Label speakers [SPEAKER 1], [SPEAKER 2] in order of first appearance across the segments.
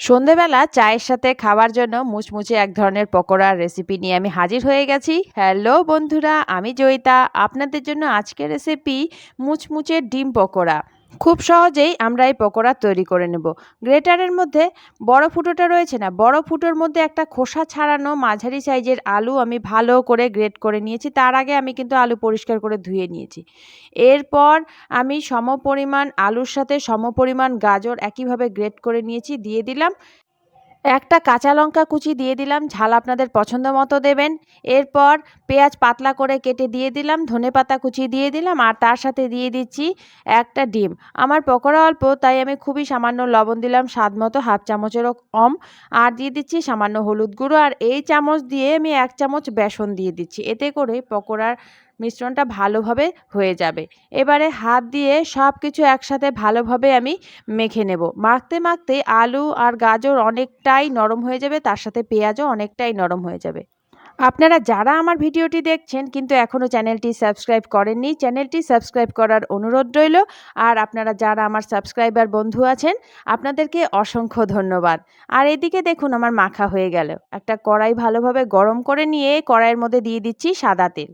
[SPEAKER 1] সন্ধেবেলা চায়ের সাথে খাওয়ার জন্য মুচমুচে এক ধরনের পকোড়ার রেসিপি নিয়ে আমি হাজির হয়ে গেছি। হ্যালো বন্ধুরা, আমি জয়িতা। আপনাদের জন্য আজকের রেসিপি মুচমুচে ডিম পকোড়া। খুব সহজেই আমরা এই পকোড়া তৈরি করে নেব। গ্রেটারের মধ্যে বড় ফুটোটা রয়েছে না, বড় ফুটোর মধ্যে একটা খোসা ছাড়ানো মাঝারি সাইজের আলু আমি ভালো করে গ্রেট করে নিয়েছি। তার আগে আমি কিন্তু আলু পরিষ্কার করে ধুয়ে নিয়েছি। এরপর আমি সমপরিমাণ আলুর সাথে সমপরিমাণ গাজর একইভাবে গ্রেট করে নিয়েছি, দিয়ে দিলাম। একটা কাঁচা লঙ্কা কুচি দিয়ে দিলাম, ঝাল আপনাদের পছন্দ মতো দেবেন। এরপর পেঁয়াজ পাতলা করে কেটে দিয়ে দিলাম, ধনে পাতা কুচি দিয়ে দিলাম, আর তার সাথে দিয়ে দিচ্ছি একটা ডিম। আমার পকোড়া অল্প, তাই আমি খুবই সামান্য লবণ দিলাম, স্বাদ মতো হাফ চামচেরও কম। আর দিয়ে দিচ্ছি সামান্য হলুদ গুঁড়ো, আর এই চামচ দিয়ে আমি এক চামচ বেসন দিয়ে দিচ্ছি। এতে করে পকোড়ার মিশ্রণটা ভালোভাবে হয়ে যাবে। এবারে হাত দিয়ে সব কিছু একসাথে ভালোভাবে আমি মেখে নেব। মাখতে মাখতে আলু আর গাজর অনেকটাই নরম হয়ে যাবে, তার সাথে পেঁয়াজও অনেকটাই নরম হয়ে যাবে। আপনারা যারা আমার ভিডিওটি দেখছেন কিন্তু এখনও চ্যানেলটি সাবস্ক্রাইব করেননি, চ্যানেলটি সাবস্ক্রাইব করার অনুরোধ রইল। আর আপনারা যারা আমার সাবস্ক্রাইবার বন্ধু আছেন, আপনাদেরকে অসংখ্য ধন্যবাদ। আর এদিকে দেখুন আমার মাখা হয়ে গেল। একটা কড়াই ভালোভাবে গরম করে নিয়ে কড়াইয়ের মধ্যে দিয়ে দিচ্ছি সাদা তেল।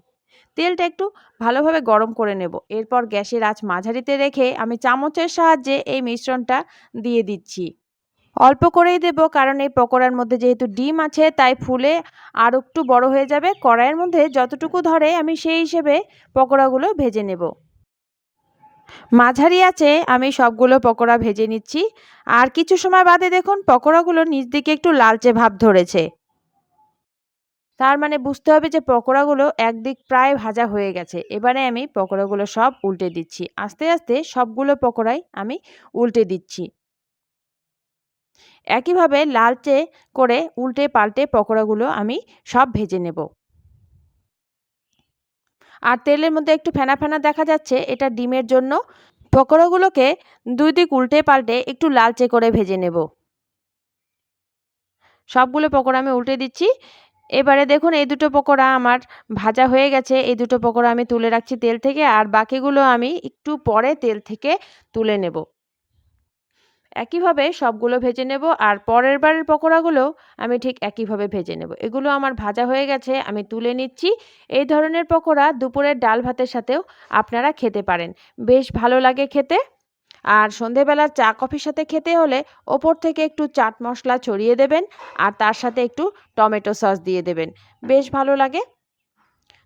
[SPEAKER 1] তেলটা একটু ভালোভাবে গরম করে নেব। এরপর গ্যাসের আঁচ মাঝারিতে রেখে আমি চামচের সাহায্যে এই মিশ্রণটা দিয়ে দিচ্ছি। অল্প করেই দেব কারণ এই পকোড়ার মধ্যে যেহেতু ডিম আছে তাই ফুলে আর একটু বড় হয়ে যাবে। কড়াইয়ের মধ্যে যতটুকু ধরে আমি সেই হিসেবে পকোড়াগুলো ভেজে নেব। মাঝারি আছে আমি সবগুলো পকোড়া ভেজে নিচ্ছি। আর কিছু সময় বাদে দেখুন, পকোড়াগুলো নিচ দিকে একটু লালচে ভাব ধরেছে। তার মানে বুঝতে হবে যে পকোড়াগুলো একদিক প্রায় ভাজা হয়ে গেছে। এবারে আমি পকোড়াগুলো সব উল্টে দিচ্ছি। আস্তে আস্তে সবগুলো পকোড়াই আমি উল্টে দিচ্ছি। একইভাবে লালচে করে উল্টে পাল্টে পকোড়াগুলো আমি সব ভেজে নেব। আর তেলের মধ্যে একটু ফেনা ফেনা দেখা যাচ্ছে, এটা ডিমের জন্য। পকোড়াগুলোকে দুই দিক উল্টে পাল্টে একটু লালচে করে ভেজে নেব। সবগুলো পকোড়া আমি উল্টে দিচ্ছি। এবারে দেখুন, এই দুটো পকোড়া আমার ভাজা হয়ে গেছে। এই দুটো পকোড়া আমি তুলে রাখছি তেল থেকে আর বাকিগুলো আমি একটু পরে তেল থেকে তুলে নেব। একইভাবে সবগুলো ভেজে নেব আর পরের বারের পকোড়াগুলো আমি ঠিক একইভাবে ভেজে নেব। এগুলো আমার ভাজা হয়ে গেছে, আমি তুলে নিচ্ছি। এই ধরনের পকোড়া দুপুরের ডাল ভাতের সাথেও আপনারা খেতে পারেন। বেশ ভালো লাগে খেতে। আর সন্ধেবেলার চা কফির সাথে খেতে হলে ওপর থেকে একটু চাট মশলা ছড়িয়ে দেবেন আর তার সাথে একটু টমেটো সস দিয়ে দেবেন। বেশ ভালো লাগে।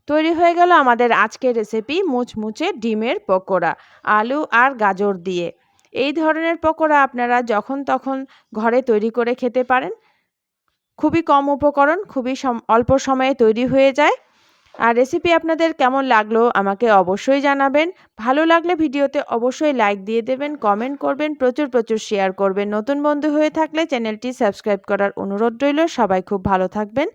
[SPEAKER 1] তৈরি হয়ে গেল আমাদের আজকের রেসিপি মুচমুচে ডিমের পকোড়া, আলু আর গাজর দিয়ে। এই ধরনের পকোড়া আপনারা যখন তখন ঘরে তৈরি করে খেতে পারেন। খুবই কম উপকরণ, খুবই অল্প সময়ে তৈরি হয়ে যায়। আর রেসিপি আপনাদের কেমন লাগল আমাকে অবশ্যই জানাবেন। ভালো লাগলে ভিডিওতে অবশ্যই লাইক দিয়ে দেবেন কমেন্ট করবেন, প্রচুর প্রচুর শেয়ার করবেন। নতুন বন্ধু হয়ে থাকলে চ্যানেলটি সাবস্ক্রাইব করার অনুরোধ রইল। সবাই খুব ভালো থাকবেন।